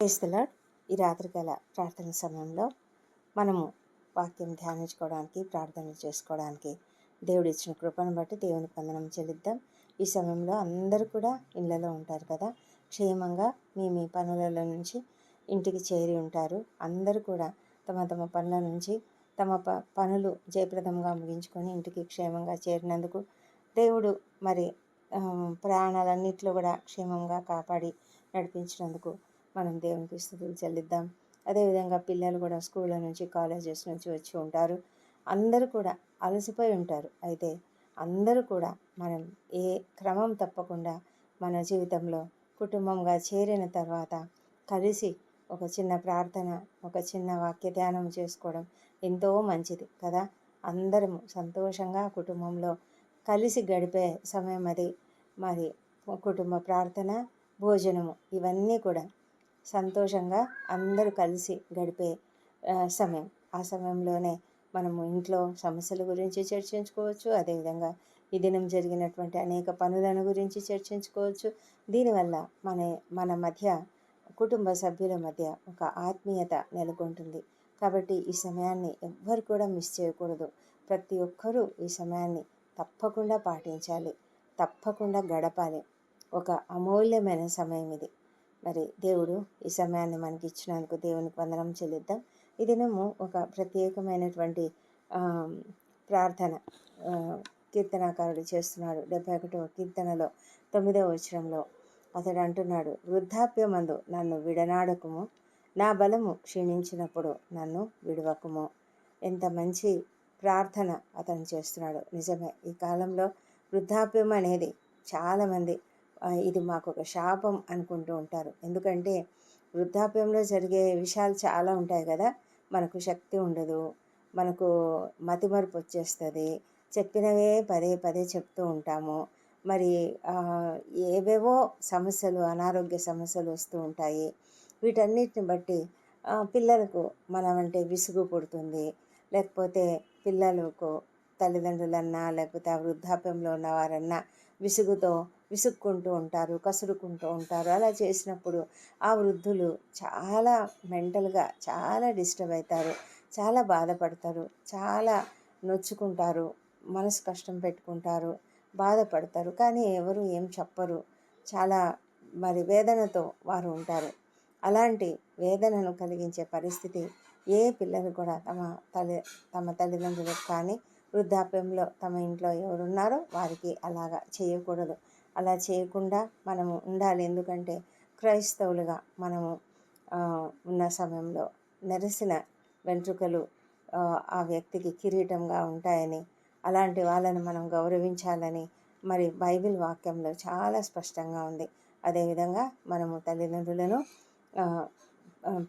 క్రీస్తులాడ్ ఈ రాత్రికాల ప్రార్థన సమయంలో మనము వాక్యం ధ్యానించుకోవడానికి ప్రార్థన చేసుకోవడానికి దేవుడు ఇచ్చిన కృపను బట్టి దేవుని వందనం చెల్లిద్దాం. ఈ సమయంలో అందరూ కూడా ఇళ్ళలో ఉంటారు కదా? క్షేమంగా మీ మీ పనులలో నుంచి ఇంటికి చేరి ఉంటారు. అందరూ కూడా తమ తమ పనుల నుంచి తమ ప పనులు జయప్రదంగా ముగించుకొని ఇంటికి క్షేమంగా చేరినందుకు దేవుడు మరి ఆ, ప్రయాణాలన్నింటిలో కూడా క్షేమంగా కాపాడి నడిపించినందుకు మనం దేవునికి స్థుతులు చెల్లిద్దాం. అదేవిధంగా పిల్లలు కూడా స్కూళ్ళ నుంచి కాలేజెస్ నుంచి వచ్చి ఉంటారు. అందరూ కూడా అలసిపోయి ఉంటారు. అయితే అందరూ కూడా మనం ఏ క్రమం తప్పకుండా మన జీవితంలో కుటుంబంగా చేరిన తర్వాత కలిసి ఒక చిన్న ప్రార్థన ఒక చిన్న వాక్య ధ్యానం చేసుకోవడం ఎంతో మంచిది కదా. అందరము సంతోషంగా కుటుంబంలో కలిసి గడిపే సమయం అది. మరి కుటుంబ ప్రార్థన భోజనము ఇవన్నీ కూడా సంతోషంగా అందరూ కలిసి గడిపే సమయం. ఆ సమయంలోనే మనము ఇంట్లో సమస్యల గురించి చర్చించుకోవచ్చు. అదేవిధంగా ఈ దినం జరిగినటువంటి అనేక పనులను గురించి చర్చించుకోవచ్చు. దీనివల్ల మన మన మధ్య కుటుంబ సభ్యుల మధ్య ఒక ఆత్మీయత నెలకొంటుంది. కాబట్టి ఈ సమయాన్ని ఎవ్వరు కూడా మిస్ చేయకూడదు. ప్రతి ఒక్కరూ ఈ సమయాన్ని తప్పకుండా పాటించాలి. తప్పకుండా గడపాలి. ఒక అమూల్యమైన సమయం ఇది. మరి దేవుడు ఈ సమయాన్ని మనకి ఇచ్చినందుకు దేవునికి వందనం చెల్లిద్దాం. ఈ దినము ఒక ప్రత్యేకమైనటువంటి ప్రార్థన కీర్తనాకారుడు చేస్తున్నాడు. డెబ్బై ఒకటవ కీర్తనలో తొమ్మిదవ వచనంలో అతడు అంటున్నాడు వృద్ధాప్యమందు నన్ను విడనాడకుము. నా బలము క్షీణించినప్పుడు నన్ను విడవకుము. ఎంత మంచి ప్రార్థన అతను చేస్తున్నాడు. నిజమే ఈ కాలంలో వృద్ధాప్యం అనేది చాలామంది ఇది మాకు ఒక శాపం అనుకుంటూ ఉంటారు. ఎందుకంటే వృద్ధాప్యంలో జరిగే విషయాలు చాలా ఉంటాయి కదా. మనకు శక్తి ఉండదు మనకు మతిమరుపు వచ్చేస్తుంది చెప్పినవే పదే పదే చెప్తూ ఉంటాము. మరి ఏవేవో సమస్యలు అనారోగ్య సమస్యలు వస్తూ ఉంటాయి. వీటన్నిటిని బట్టి పిల్లలకు మనం అంటే విసుగు పుడుతుంది. లేకపోతే పిల్లలకు తల్లిదండ్రులన్నా లేకపోతే ఆ వృద్ధాప్యంలో ఉన్నవారన్నా విసుగుతో విసుక్కుంటూ ఉంటారు కసురుకుంటూ ఉంటారు. అలా చేసినప్పుడు ఆ వృద్ధులు చాలా మెంటల్గా చాలా డిస్టర్బ్ అవుతారు చాలా బాధపడతారు చాలా నొచ్చుకుంటారు మనసు కష్టం పెట్టుకుంటారు బాధపడతారు. కానీ ఎవరు ఏం చెప్పరు. చాలా మరి వేదనతో వారు ఉంటారు. అలాంటి వేదనను కలిగించే పరిస్థితి ఏ పిల్లలు కూడా తమ తల్లి తమ తల్లిదండ్రులకు కానీ వృద్ధాప్యంలో తమ ఇంట్లో ఎవరున్నారో వారికి అలాగా చేయకూడదు. అలా చేయకుండా మనము ఉండాలి. ఎందుకంటే క్రైస్తవులుగా మనము ఉన్న సమయంలో నెరసిన వెంట్రుకలు ఆ, వ్యక్తికి కిరీటంగా ఉంటాయని అలాంటి వాళ్ళని మనం గౌరవించాలని మరి బైబిల్ వాక్యంలో చాలా స్పష్టంగా ఉంది. అదేవిధంగా మనము తల్లిదండ్రులను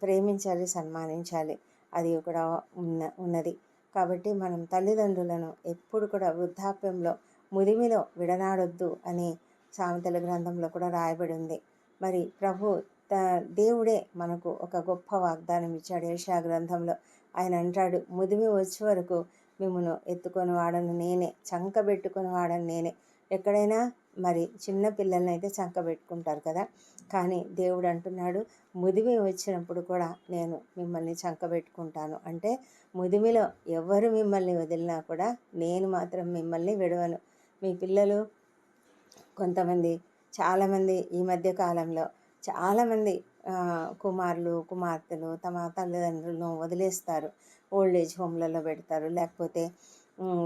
ప్రేమించాలి సన్మానించాలి అది కూడా ఉన్న ఉన్నది. కాబట్టి మనం తల్లిదండ్రులను ఎప్పుడు కూడా వృద్ధాప్యంలో ముదిమిలో విడనాడొద్దు అని సామెతల గ్రంథంలో కూడా రాయబడి ఉంది మరి ప్రభు త దేవుడే మనకు ఒక గొప్ప వాగ్దానం ఇచ్చాడు. ఏషా గ్రంథంలో ఆయన అంటాడు ముదిమి వచ్చే వరకు మిమ్మను ఎత్తుకొని వాడను నేనే చంకబెట్టుకొని వాడను నేనే. ఎక్కడైనా మరి చిన్న పిల్లల్ని అయితే చంక పెట్టుకుంటారు కదా. కానీ దేవుడు అంటున్నాడు ముదిమి వచ్చినప్పుడు కూడా నేను మిమ్మల్ని చంక పెట్టుకుంటాను. అంటే ముదిమిలో ఎవరు మిమ్మల్ని వదిలినా కూడా నేను మాత్రం మిమ్మల్ని విడవను. మీ పిల్లలు కొంతమంది చాలామంది ఈ మధ్య కాలంలో చాలామంది కుమారులు కుమార్తెలు తమ తల్లిదండ్రులను వదిలేస్తారు. ఓల్డ్ ఏజ్ హోమ్లలో పెడతారు. లేకపోతే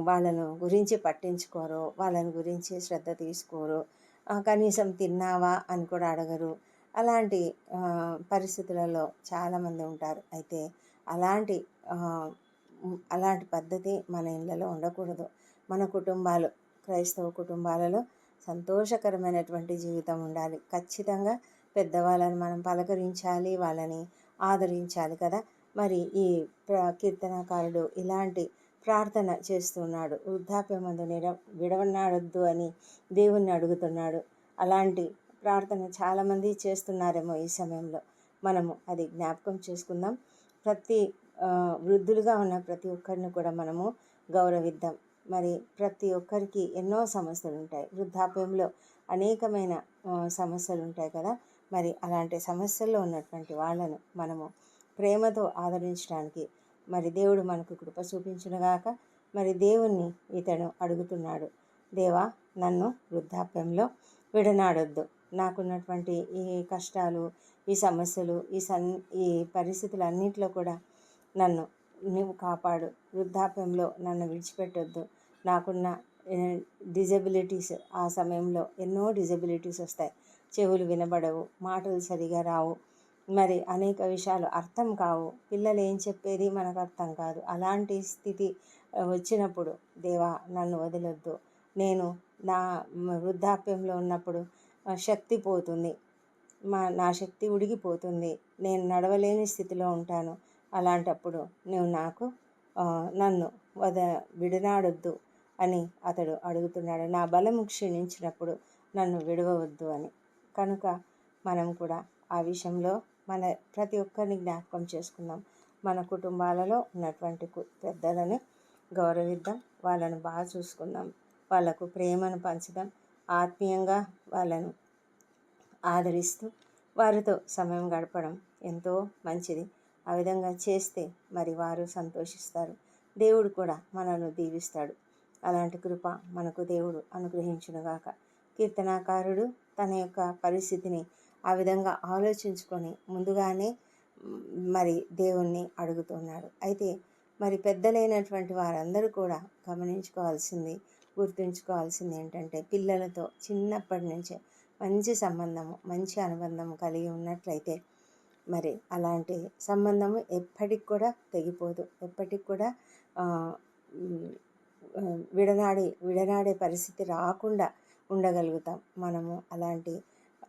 వాళ్ళను గురించి పట్టించుకోరు వాళ్ళని గురించి శ్రద్ధ తీసుకోరు. కనీసం తిన్నావా అని కూడా అడగరు. అలాంటి పరిస్థితులలో చాలామంది ఉంటారు. అయితే అలాంటి అలాంటి పద్ధతి మన ఇళ్ళలో ఉండకూడదు. మన కుటుంబాలు క్రైస్తవ కుటుంబాలలో సంతోషకరమైనటువంటి జీవితం ఉండాలి. ఖచ్చితంగా పెద్దవాళ్ళని మనం పలకరించాలి వాళ్ళని ఆదరించాలి కదా. మరి ఈ ప్ర- కీర్తనకారుడు ఇలాంటి ప్రార్థన చేస్తున్నాడు. వృద్ధాప్యమందు నిడ విడవనాడొద్దు అని దేవుణ్ణి అడుగుతున్నాడు. అలాంటి ప్రార్థన చాలామంది చేస్తున్నారేమో ఈ సమయంలో. మనము అది జ్ఞాపకం చేసుకుందాం. ప్రతి వృద్ధులుగా ఉన్న ప్రతి ఒక్కరిని కూడా మనము గౌరవిద్దాం. మరి ప్రతి ఒక్కరికి ఎన్నో సమస్యలు ఉంటాయి. వృద్ధాప్యంలో అనేకమైన సమస్యలు ఉంటాయి కదా! మరి అలాంటి సమస్యల్లో ఉన్నటువంటి వాళ్ళను మనము ప్రేమతో ఆదరించడానికి మరి దేవుడు మనకు కృప చూపించునుగాక మరి దేవుణ్ణి ఇతను అడుగుతున్నాడు. దేవా నన్ను వృద్ధాప్యంలో విడనాడొద్దు. నాకున్నటువంటి ఈ కష్టాలు ఈ సమస్యలు ఈ సన్ ఈ పరిస్థితులన్నింటిలో కూడా నన్ను నువ్వు కాపాడు. వృద్ధాప్యంలో నన్ను విడిచిపెట్టొద్దు. నాకున్న డిజబిలిటీస్ ఆ సమయంలో ఎన్నో డిజబిలిటీస్ వస్తాయి. చెవులు వినబడవు మాటలు సరిగా రావు. మరి అనేక విషయాలు అర్థం కావు. పిల్లలు ఏం చెప్పేది మనకు అర్థం కాదు. అలాంటి స్థితి వచ్చినప్పుడు దేవా నన్ను వదలొద్దు. నేను నా వృద్ధాప్యంలో ఉన్నప్పుడు శక్తి పోతుంది. మా నా శక్తి ఉడిగిపోతుంది. నేను నడవలేని స్థితిలో ఉంటాను. అలాంటప్పుడు నువ్వు నాకు నన్ను వద విడనాడొద్దు అని అతడు అడుగుతున్నాడు. నా బలము క్షీణించినప్పుడు నన్ను విడవవద్దు అని. కనుక మనం కూడా ఆ విషయంలో మన ప్రతి ఒక్కరిని జ్ఞాపకం చేసుకుందాం. మన కుటుంబాలలో ఉన్నటువంటి పెద్దలను గౌరవిద్దాం. వాళ్ళను బాగా చూసుకుందాం. వాళ్ళకు ప్రేమను పంచుదాం. ఆత్మీయంగా వాళ్ళను ఆదరిస్తూ వారితో సమయం గడపడం ఎంతో మంచిది. ఆ విధంగా చేస్తే మరి వారు సంతోషిస్తారు. దేవుడు కూడా మనల్ని దీవిస్తాడు. అలాంటి కృప మనకు దేవుడు అనుగ్రహించునుగాక. కీర్తనాకారుడు తన యొక్క పరిస్థితిని ఆ విధంగా ఆలోచించుకొని ముందుగానే మరి దేవుణ్ణి అడుగుతున్నాడు. అయితే మరి పెద్దలైనటువంటి వారందరూ కూడా గమనించుకోవాల్సింది గుర్తుంచుకోవాల్సింది ఏంటంటే పిల్లలతో చిన్నప్పటి నుంచే మంచి సంబంధము మంచి అనుబంధము కలిగి ఉన్నట్లయితే మరి అలాంటి సంబంధము ఎప్పటికి కూడా తెగిపోదు. ఎప్పటికి కూడా విడనాడి విడనాడే పరిస్థితి రాకుండా ఉండగలుగుతాం మనము అలాంటి.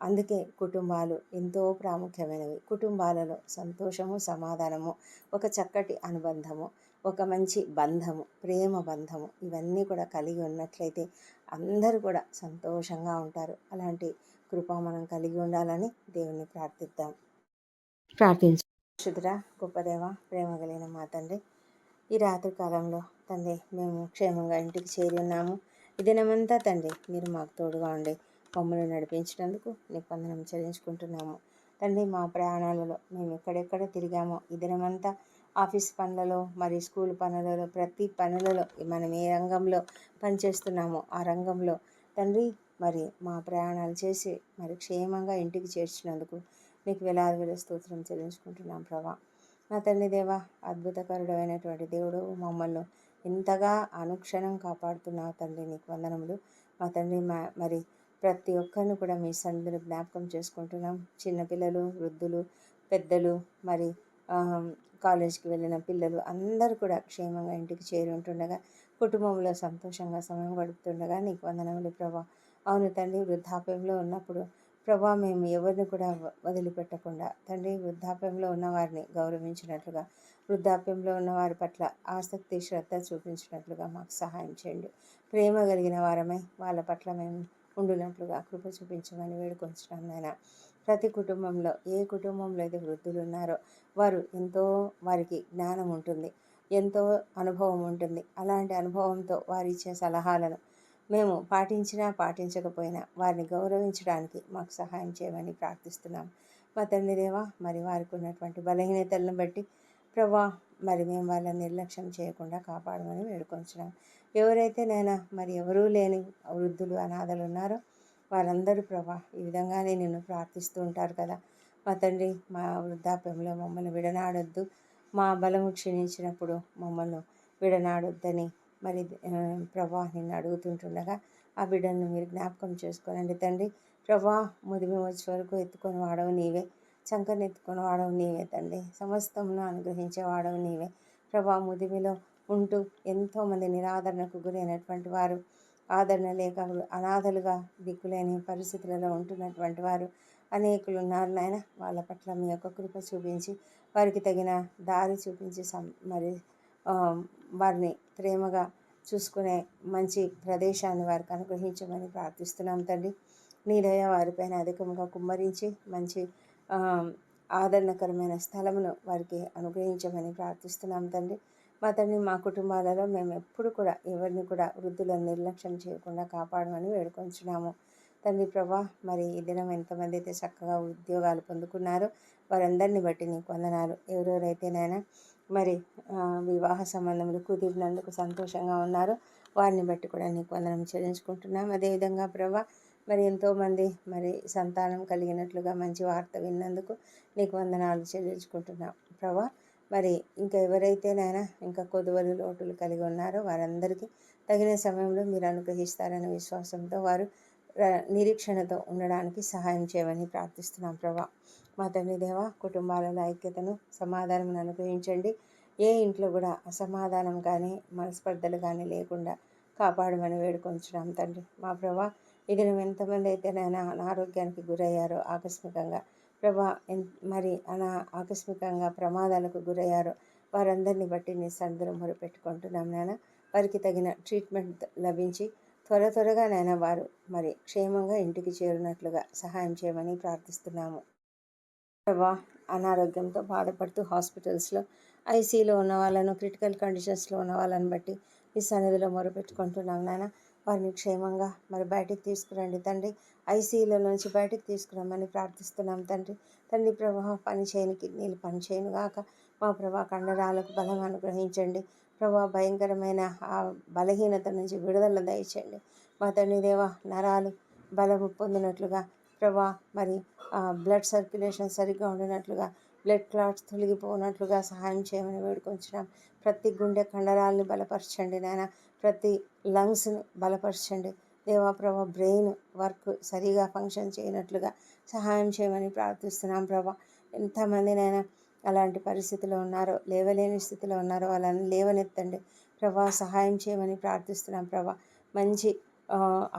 అందుకే కుటుంబాలు ఎంతో ప్రాముఖ్యమైనవి. కుటుంబాలలో సంతోషము సమాధానము ఒక చక్కటి అనుబంధము ఒక మంచి బంధము ప్రేమ బంధము ఇవన్నీ కూడా కలిగి ఉన్నట్లయితే అందరూ కూడా సంతోషంగా ఉంటారు. అలాంటి కృప మనం కలిగి ఉండాలని దేవుణ్ణి ప్రార్థిద్దాం. ప్రార్థించు. శుద్ర గొప్పదేవ ప్రేమ కలిగిన మా తండ్రి ఈ రాత్రి కాలంలో తండ్రి మేము క్షేమంగా ఇంటికి చేరి ఉన్నాము. ఈ దినమంతా తండ్రి మీరు మాకు తోడుగా ఉండి మమ్మల్ని నడిపించినందుకు నీ పందనం చెల్లించుకుంటున్నాము. తండ్రి మా ప్రయాణాలలో మేము ఎక్కడెక్కడ తిరిగామో ఈ దినమంతా ఆఫీస్ పనులలో మరి స్కూల్ పనులలో ప్రతి పనులలో మనం ఏ రంగంలో పనిచేస్తున్నామో ఆ రంగంలో తండ్రి మరి మా ప్రయాణాలు చేసి మరి క్షేమంగా ఇంటికి చేర్చినందుకు నీకు వేలాది వేల స్తోత్రం చెల్లించుకుంటున్నాం ప్రభా. నా తండ్రి దేవ అద్భుతకరుడు అయినటువంటి దేవుడు మమ్మల్ని ఇంతగా అనుక్షణం కాపాడుతున్నావు తండ్రి నీకు వందనములు. మా తండ్రి మరి ప్రతి ఒక్కరిని కూడా మీ సన్నిధిని జ్ఞాపకం చేసుకుంటున్నాం. చిన్నపిల్లలు వృద్ధులు పెద్దలు మరి కాలేజీకి వెళ్ళిన పిల్లలు అందరూ కూడా క్షేమంగా ఇంటికి చేరి ఉంటుండగా కుటుంబంలో సంతోషంగా సమయం గడుపుతుండగా నీకు వందనములు ప్రభా. అవును తండ్రి వృద్ధాప్యంలో ఉన్నప్పుడు ప్రభా మేము ఎవరిని కూడా వదిలిపెట్టకుండా తండ్రి వృద్ధాప్యంలో ఉన్నవారిని గౌరవించినట్లుగా వృద్ధాప్యంలో ఉన్న వారి పట్ల ఆసక్తి శ్రద్ధ చూపించినట్లుగా మాకు సహాయం చేయండి. ప్రేమ కలిగిన వారమై వాళ్ళ పట్ల మేము ఉండునట్లుగా కృప చూపించమని వేడుకొంచున్నాం నాయన. ప్రతి కుటుంబంలో ఏ కుటుంబంలో అయితే వృద్ధులు ఉన్నారో వారు ఎంతో వారికి జ్ఞానం ఉంటుంది ఎంతో అనుభవం ఉంటుంది. అలాంటి అనుభవంతో వారు ఇచ్చే సలహాలను మేము పాటించినా పాటించకపోయినా వారిని గౌరవించడానికి మాకు సహాయం చేయమని ప్రార్థిస్తున్నాం. మా తండ్రి దేవా మరి వారికి ఉన్నటువంటి బలహీనతలను బట్టి ప్రభా మరి మేము వాళ్ళని నిర్లక్ష్యం చేయకుండా కాపాడమని వేడుకొంచున్నాం. ఎవరైతే నేను మరి ఎవరూ లేని వృద్ధులు అనాథలు ఉన్నారో వారందరూ ప్రభా ఈ విధంగానే నిన్ను ప్రార్థిస్తూ ఉంటారు కదా. మా తండ్రి మా వృద్ధాప్యంలో మమ్మల్ని విడనాడొద్దు. మా బలము క్షీణించినప్పుడు మమ్మల్ని విడనాడొద్దని మరి ప్రభా నిన్ను అడుగుతుంటుండగా ఆ బిడ్డను మీరు జ్ఞాపకం చేసుకోనండి తండ్రి. ప్రభా ముదిమి వచ్చే వరకు ఎత్తుకొని వాడవు నీవే. చంకని ఎత్తుకొని వాడవు నీవే తండ్రి. సమస్తమును అనుగ్రహించే వాడవు నీవే. ప్రభా ముదిమిలో ఉంటూ ఎంతోమంది నిరాదరణకు గురైనటువంటి వారు ఆదరణ లేక అనాథలుగా దిక్కులేని పరిస్థితులలో ఉంటున్నటువంటి వారు అనేకులు ఉన్నారు నాయన. వాళ్ళ పట్ల మీ యొక్క కృప చూపించి వారికి తగిన దారి చూపించి మరి వారిని ప్రేమగా చూసుకునే మంచి ప్రదేశాన్ని వారికి అనుగ్రహించమని ప్రార్థిస్తున్నాం తండ్రి నీ దయ వారిపైన అధికంగా కుమ్మరించి మంచి ఆదరణకరమైన స్థలమును వారికి అనుగ్రహించమని ప్రార్థిస్తున్నాం తండ్రి మా తండ్రి మా కుటుంబాలలో మేము ఎప్పుడు కూడా ఎవరిని కూడా వృద్ధులను నిర్లక్ష్యం చేయకుండా కాపాడమని వేడుకొంచున్నాము. తండ్రి ప్రభా మరి ఈ దినం ఎంతమంది అయితే చక్కగా ఉద్యోగాలు పొందుకున్నారో వారందరిని బట్టి నీకు వందనాలు. ఎవరెవరైతే నాయన మరి వివాహ సంబంధములు కుదిరినందుకు సంతోషంగా ఉన్నారో వారిని బట్టి కూడా నీకు వందనం చెల్లించుకుంటున్నాం. అదేవిధంగా ప్రభా మరి ఎంతోమంది మరి సంతానం కలిగినట్లుగా మంచి వార్త విన్నందుకు నీకు వందనాలు చెల్లించుకుంటున్నాం. ప్రభా మరి ఇంకా ఎవరైతేనైనా ఇంకా కొదువలు లోటులు కలిగి ఉన్నారో వారందరికీ తగిన సమయంలో మీరు అనుగ్రహిస్తారనే విశ్వాసంతో వారు నిరీక్షణతో ఉండడానికి సహాయం చేయమని ప్రార్థిస్తున్నాం ప్రభా. మా తండ్రి దేవ కుటుంబాలలో ఐక్యతను సమాధానం అనుగ్రహించండి. ఏ ఇంట్లో కూడా అసమాధానం కానీ మనస్పర్ధలు కానీ లేకుండా కాపాడమని వేడుకొంచున్నాం తండ్రి. మా ప్రభా ఇది ఎంతమంది అయితే నేను అనారోగ్యానికి గురయ్యారో ఆకస్మికంగా. ప్రభా మరి అనా ఆకస్మికంగా ప్రమాదాలకు గురయ్యారో వారందరిని బట్టి నీ సందులో మొరుపెట్టుకుంటున్నాం నాన్న. వారికి తగిన ట్రీట్మెంట్ లభించి త్వర త్వరగా నైనా వారు మరి క్షేమంగా ఇంటికి చేరినట్లుగా సహాయం చేయమని ప్రార్థిస్తున్నాము. ప్రభా అనారోగ్యంతో బాధపడుతూ హాస్పిటల్స్లో ఐసీలో ఉన్న వాళ్ళను క్రిటికల్ కండిషన్స్లో ఉన్న వాళ్ళని బట్టి ఈ సన్నిధిలో మొరపెట్టుకుంటున్నాం నాయన. వారిని క్షేమంగా మరి బయటికి తీసుకురండి తండ్రి. ఐసీలో నుంచి బయటికి తీసుకురమ్మని ప్రార్థిస్తున్నాం తండ్రి. తండ్రి ప్రభా పని చేయని కిడ్నీలు పని చేయను గాక. మా ప్రభా కండరాలకు బలం అనుగ్రహించండి. ప్రభా భయంకరమైన ఆ బలహీనత నుంచి విడుదల దయచేయండి. మా తండ్రి దేవ నరాలు బలము పొందినట్లుగా ప్రభా మరి బ్లడ్ సర్క్యులేషన్ సరిగ్గా ఉండినట్లుగా బ్లడ్ క్లాట్స్ తొలగిపోనట్లుగా సహాయం చేయమని వేడుకొంచున్నాం. ప్రతి గుండె కండరాలని బలపరచండి నాయన. ప్రతి లంగ్స్ని బలపరచండి. దేవా బ్రెయిన్ వర్క్ సరిగా ఫంక్షన్ చేయనట్లుగా సహాయం చేయమని ప్రార్థిస్తున్నాం ప్రభా. ఎంతమంది నైనా అలాంటి పరిస్థితిలో ఉన్నారో లేవలేని స్థితిలో ఉన్నారో వాళ్ళని లేవనెత్తండి. ప్రభా సహాయం చేయమని ప్రార్థిస్తున్నాం ప్రభా. మంచి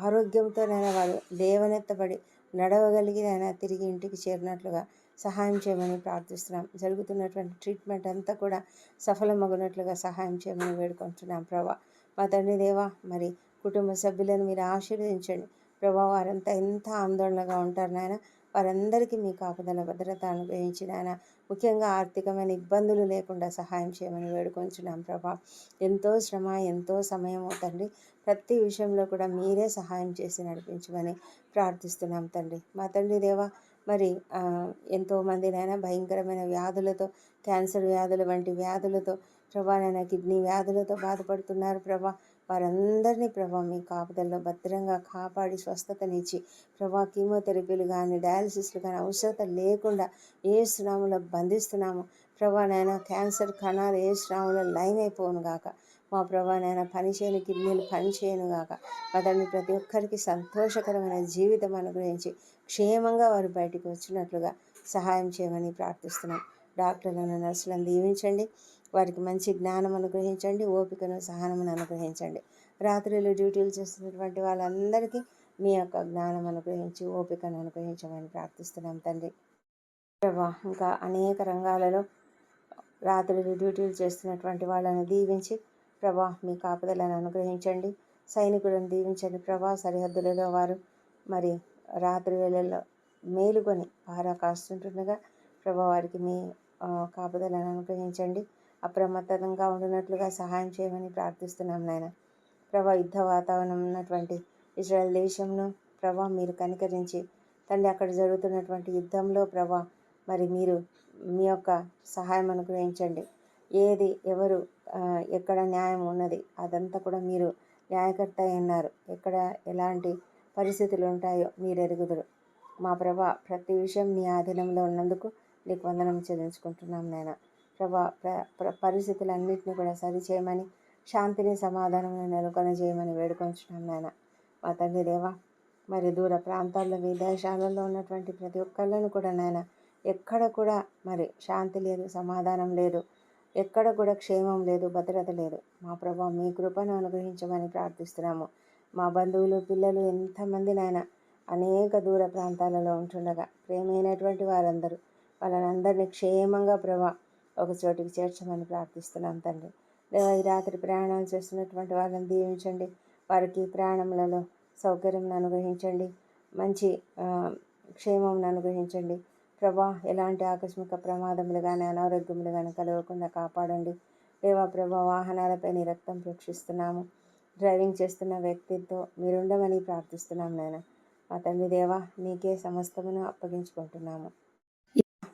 ఆరోగ్యంతోనైనా వారు లేవనెత్తబడి నడవగలిగినైనా తిరిగి ఇంటికి చేరినట్లుగా సహాయం చేయమని ప్రార్థిస్తున్నాం. జరుగుతున్నటువంటి ట్రీట్మెంట్ అంతా కూడా సఫలమగునట్లుగా సహాయం చేయమని వేడుకుంటున్నాం ప్రభా. మా తండ్రి దేవా మరి కుటుంబ సభ్యులను మీరు ఆశీర్వదించండి. ప్రభా వారంతా ఎంత ఆందోళనగా ఉంటారు నాయన వారందరికీ మీ కాపుదల భద్రత అనుగ్రహించిన ఆయన ముఖ్యంగా ఆర్థికమైన ఇబ్బందులు లేకుండా సహాయం చేయమని వేడుకొంచున్నాం ప్రభా. ఎంతో శ్రమ ఎంతో సమయం తండ్రి. ప్రతి విషయంలో కూడా మీరే సహాయం చేసి నడిపించమని ప్రార్థిస్తున్నాం తండ్రి. మా తండ్రి దేవా మరి ఎంతోమందినైనా భయంకరమైన వ్యాధులతో క్యాన్సర్ వ్యాధుల వంటి వ్యాధులతో ప్రభా నైనా కిడ్నీ వ్యాధులతో బాధపడుతున్నారు ప్రభా. వారందరినీ ప్రభా మీ కాపుదల్లో భద్రంగా కాపాడి స్వస్థతనిచ్చి ప్రభా కీమోథెరపీలు కానీ డయాలసిస్లు కానీ అవసరత లేకుండా ఏ శ్రామంలో బంధిస్తున్నాము. ప్రభా నాయన క్యాన్సర్ కణాలు ఏ శ్రామంలో లైన్ అయిపోను గాక. మా ప్రభా నాయన పని కిడ్నీలు పని చేయను గాక. అతన్ని ప్రతి ఒక్కరికి సంతోషకరమైన జీవితం అనుగ్రహించి క్షేమంగా వారు బయటికి వచ్చినట్లుగా సహాయం చేయమని ప్రార్థిస్తున్నాం. డాక్టర్లను నర్సులను దీవించండి. వారికి మంచి జ్ఞానం అనుగ్రహించండి ఓపికను సహనమును అనుగ్రహించండి. రాత్రులు డ్యూటీలు చేస్తున్నటువంటి వాళ్ళందరికీ మీ యొక్క జ్ఞానం అనుగ్రహించి ఓపికను అనుగ్రహించమని ప్రార్థిస్తున్నాం తండ్రి. ప్రభా ఇంకా అనేక రంగాలలో రాత్రులు డ్యూటీలు చేస్తున్నటువంటి వాళ్ళని దీవించి ప్రభా మీ కాపుదలను అనుగ్రహించండి. సైనికులను దీవించండి. ప్రభా సరిహద్దులలో వారు మరి రాత్రి వేళల్లో మేలుకొని పారా కాస్తుంటుండగా ప్రభా వారికి మీ కాపుదలను అనుగ్రహించండి. అప్రమత్తంగా ఉండినట్లుగా సహాయం చేయమని ప్రార్థిస్తున్నాం నాయన. ప్రభా యుద్ధ వాతావరణం ఉన్నటువంటి ఇజ్రాయెల్ దేశంలో ప్రభా మీరు కనికరించి తండ్రి అక్కడ జరుగుతున్నటువంటి యుద్ధంలో ప్రభా మరి మీరు మీ యొక్క సహాయం అనుగ్రహించండి. ఏది ఎవరు ఎక్కడ న్యాయం ఉన్నది అదంతా కూడా మీరు న్యాయకర్త అన్నారు ఎక్కడ ఎలాంటి పరిస్థితులు ఉంటాయో మీరు ఎరుగుదురు. మా ప్రభా ప్రతి విషయం మీ ఆధీనంలో ఉన్నందుకు నీకు వందనం చెల్లించుకుంటున్నాం నేను ప్రభా ప్ర పరిస్థితులన్నింటినీ కూడా సరిచేయమని శాంతిని సమాధానం నెలకొన చేయమని వేడుకొంచున్నాం నాయన. మా తండ్రి దేవా మరి దూర ప్రాంతాల్లో విదేశాలలో ఉన్నటువంటి ప్రతి ఒక్కళ్ళను కూడా నాయన ఎక్కడ కూడా మరి శాంతి లేదు సమాధానం లేదు ఎక్కడ కూడా క్షేమం లేదు భద్రత లేదు. మా ప్రభా మీ కృపను అనుగ్రహించమని ప్రార్థిస్తున్నాము. మా బంధువులు పిల్లలు ఎంతమంది నాయన అనేక దూర ప్రాంతాలలో ఉంటుండగా ప్రేమైనటువంటి వారందరూ వాళ్ళని అందరినీ క్షేమంగా ప్రభా ఒక చోటికి చేర్చమని ప్రార్థిస్తున్నాం తండ్రి. ఈ రాత్రి ప్రయాణాలు చేస్తున్నటువంటి వాళ్ళని దీవించండి. వారికి ప్రయాణములలో సౌకర్యం అనుగ్రహించండి. మంచి క్షేమం అనుగ్రహించండి. ప్రభా ఎలాంటి ఆకస్మిక ప్రమాదములు కానీ అనారోగ్యములు కానీ కలగకుండా కాపాడండి. దేవా ప్రభా వాహనాలపై నీ రక్తం ప్రేక్షిస్తున్నాము డ్రైవింగ్ చేస్తున్న వ్యక్తితో మీరుండమని ప్రార్థిస్తున్నాం నాయన. మా తండ్రి దేవా నీకే సమస్తమును అప్పగించుకుంటున్నాము.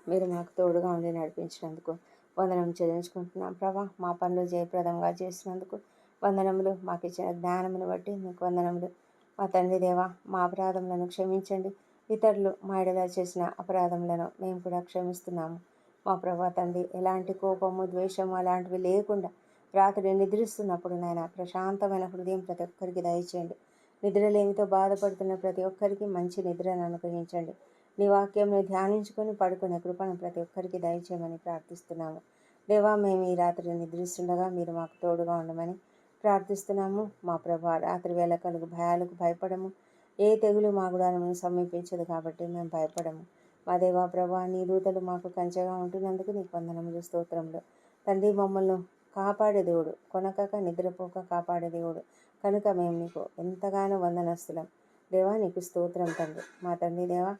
మీరు మాకు తోడుగా ఉండి నడిపించినందుకు వందనం చెల్లించుకుంటున్నాం. ప్రభా మా పనులు జయప్రదంగా చేసినందుకు వందనములు మాకు ఇచ్చిన జ్ఞానమును బట్టి మీకు వందనములు. మా తండ్రి దేవా మా అపరాధములను క్షమించండి. ఇతరులు మా ఎడల చేసిన అపరాధములను మేము కూడా క్షమిస్తున్నాము. మా ప్రభా తండ్రి ఎలాంటి కోపము ద్వేషము అలాంటివి లేకుండా రాత్రి నిద్రిస్తున్నప్పుడు నాయన ప్రశాంతమైన హృదయం ప్రతి ఒక్కరికి దయచేయండి. నిద్రలేమితో బాధపడుతున్న ప్రతి ఒక్కరికి మంచి నిద్రను అనుగ్రహించండి. నీ వాక్యంని ధ్యానించుకొని పడుకునే కృపను ప్రతి ఒక్కరికి దయచేయమని ప్రార్థిస్తున్నాము. దేవా మేము ఈ రాత్రి నిద్రిస్తుండగా మీరు మాకు తోడుగా ఉండమని ప్రార్థిస్తున్నాము. మా ప్రభా రాత్రి వేళ కలుగు భయాలకు భయపడము. ఏ తెగులు మా గుడాలను సమీపించదు కాబట్టి మేము భయపడము. మా దేవా ప్రభా నీ దూతలు మాకు కంచెగా ఉంటున్నందుకు నీకు వందనములు స్తోత్రములు. తండ్రి మమ్మల్ని కాపాడే దేవుడు కొనకక నిద్రపోక కాపాడే దేవుడు. కనుక మేము నీకు ఎంతగానో వందనస్తులం. దేవా నీకు స్తోత్రం తండ్రి. మా తండ్రి దేవా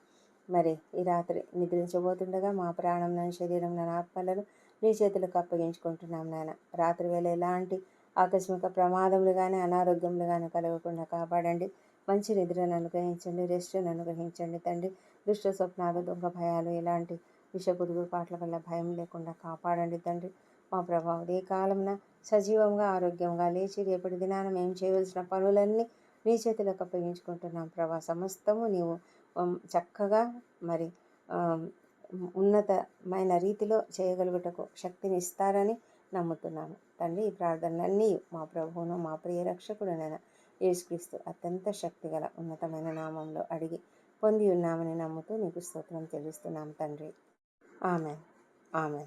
మరి ఈ రాత్రి నిద్రించబోతుండగా మా ప్రాణం నన్ను శరీరం నన్ను ఆత్మలను నీ చేతులకు అప్పగించుకుంటున్నాం నాన్న రాత్రి వేళ ఎలాంటి ఆకస్మిక ప్రమాదములు కానీ అనారోగ్యములు కానీ కలగకుండా కాపాడండి. మంచి నిద్రను అనుగ్రహించండి రెస్ట్ను అనుగ్రహించండి తండ్రి. దుష్ట స్వప్నాలు దొంగ భయాలు ఎలాంటి విషపురుగు పాటల వల్ల భయం లేకుండా కాపాడండి తండ్రి. మా ప్రభావం ఏ కాలంన సజీవంగా ఆరోగ్యంగా లేచి రేపటి దినాన మేము చేయవలసిన పనులన్నీ నీ చేతులకు అప్పగించుకుంటున్నాం. ప్రభా సమస్తము నీవు చక్కగా మరి ఉన్నతమైన రీతిలో చేయగలుగుటకు శక్తిని ఇస్తారని నమ్ముతున్నాను. తండ్రి ఈ ప్రార్థనలన్నీ మా ప్రభువును మా ప్రియ రక్షకుడునైన యేసుక్రీస్తు అత్యంత శక్తిగల ఉన్నతమైన నామంలో అడిగి పొంది ఉన్నామని నమ్ముతూ నీకు స్తోత్రం తెలుస్తున్నాం తండ్రి. ఆమె ఆమె